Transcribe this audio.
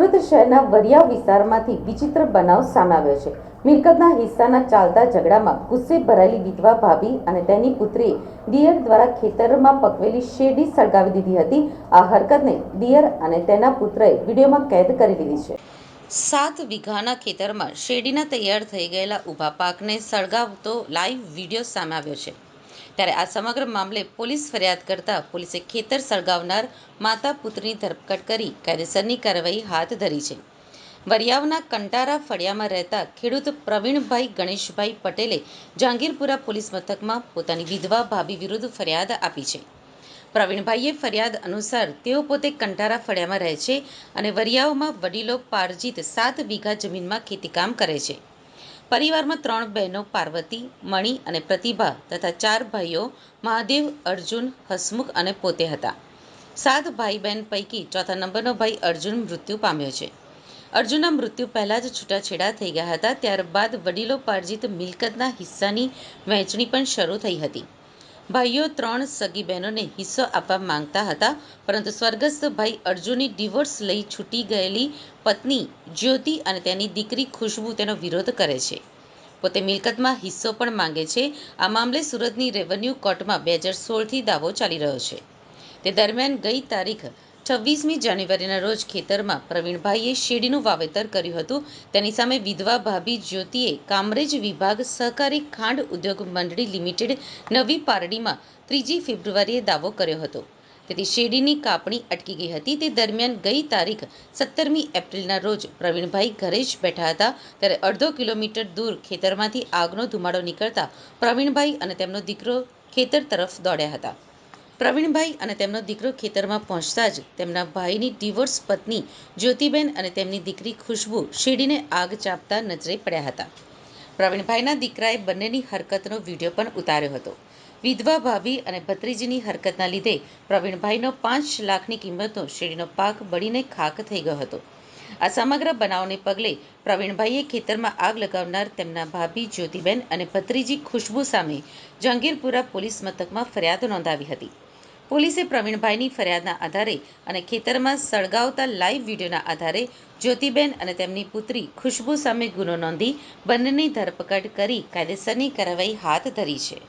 સુરત શહેરના વરિયા વિસ્તારમાંથી વિચિત્ર બનાવ સામે આવ્યો છે. મિલકતના હિસ્સાના ચાલતા ઝઘડામાં ગુસ્સે ભરાયેલી વિધવા ભાભી અને તેની પુત્રીએ દિયર દ્વારા ખેતરમાં પકવેલી શેરડી સળગાવી દીધી હતી. આ હરકતને દિયર અને તેના પુત્રએ વિડીયોમાં કેદ કરી લીધી છે. સાત વીઘાના ખેતરમાં શેરડીના તૈયાર થઈ ગયેલા ઊભા પાકને સળગાવતો લાઈવ વીડિયો સામે આવ્યો છે. ત્યારે આ સમગ્ર મામલે પોલીસ ફરિયાદ કરતા પોલીસે ખેતર સળગાવનાર માતા પુત્રની ધરપકડ કરી કાયદેસરની કાર્યવાહી હાથ ધરી છે. વરિયાવના કંટારા ફળિયામાં રહેતા ખેડૂત પ્રવીણભાઈ ગણેશભાઈ પટેલે જહાંગીરપુરા પોલીસ મથકમાં પોતાની વિધવા ભાભી વિરુદ્ધ ફરિયાદ આપી છે. પ્રવીણભાઈએ ફરિયાદ અનુસાર તેઓ પોતે કંટારા ફળિયામાં રહે છે અને વરિયાવમાં વડીલો પારજીત સાત વીઘા જમીનમાં ખેતીકામ કરે છે. પરિવારમાં ત્રણ બહેનો, પાર્વતી, મણિ અને પ્રતિભા તથા ચાર ભાઈઓ મહાદેવ, અર્જુન, હસમુખ અને પોતે હતા. સાત ભાઈ બહેન પૈકી ચોથા નંબરનો ભાઈ અર્જુન મૃત્યુ પામ્યો છે. અર્જુનના મૃત્યુ પહેલાં જ છૂટાછેડા થઈ ગયા હતા, ત્યારબાદ વડીલો પાર્જિત મિલકતના હિસ્સાની વહેંચણી પણ શરૂ થઈ હતી. ભાઈઓ ત્રણ સગી બહેનોને હિસ્સો આપવા માંગતા હતા, પરંતુ સ્વર્ગસ્થ ભાઈ અર્જુનની ડિવોર્સ લઈ છૂટી ગયેલી પત્ની જ્યોતિ અને તેની દીકરી ખુશ્બુ તેનો વિરોધ કરે છે. પોતે મિલકતમાં હિસ્સો પણ માંગે છે. આ મામલે સુરતની રેવન્યુ કોર્ટમાં બે હજાર સોળથી દાવો ચાલી રહ્યો છે. તે દરમિયાન ગઈ તારીખ છવ્વીસમી જાન્યુઆરીના રોજ ખેતરમાં પ્રવીણભાઈએ શેરડીનું વાવેતર કર્યું હતું. તેની સામે વિધવા ભાભી જ્યોતિએ કામરેજ વિભાગ સહકારી ખાંડ ઉદ્યોગ મંડળી લિમિટેડ નવી પારડીમાં ત્રીજી ફેબ્રુઆરીએ દાવો કર્યો હતો. તેથી શેરડીની કાપણી અટકી ગઈ હતી. તે દરમિયાન ગઈ તારીખ સત્તરમી એપ્રિલના રોજ પ્રવીણભાઈ ઘરે જ બેઠા હતા. ત્યારે અડધો કિલોમીટર દૂર ખેતરમાંથી આગનો ધુમાડો નીકળતા પ્રવીણભાઈ અને તેમનો દીકરો ખેતર તરફ દોડ્યા હતા. પ્રવીણભાઈ અને તેમનો દીકરો ખેતરમાં પહોંચતા જ તેમના ભાઈની ડિવોર્સ પત્ની જ્યોતિબેન અને તેમની દીકરી ખુશ્બુ શેરડીને આગ ચાંપતા નજરે પડ્યા હતા. પ્રવીણભાઈના દીકરાએ બંનેની હરકતનો વીડિયો પણ ઉતાર્યો હતો. વિધવા ભાભી અને ભત્રીજીની હરકતના લીધે પ્રવીણભાઈનો પાંચ લાખની કિંમતનો શેરડીનો પાક બળીને ખાક થઈ ગયો હતો. આ સમગ્ર બનાવને પગલે પ્રવીણભાઈએ ખેતરમાં આગ લગાવનાર તેમના ભાભી જ્યોતિબેન અને ભત્રીજી ખુશ્બુ સામે જહાંગીરપુરા પોલીસ મથકમાં ફરિયાદ નોંધાવી હતી. પોલીસે પ્રવીણભાઈની ફરિયાદના આધારે અને ખેતરમાં સળગાવતા લાઈવ વિડીયોના આધારે જ્યોતિબેન અને તેમની પુત્રી ખુશ્બુ સામે ગુનો નોંધી બંનેની ધરપકડ કરી કાયદેસરની કાર્યવાહી હાથ ધરી છે.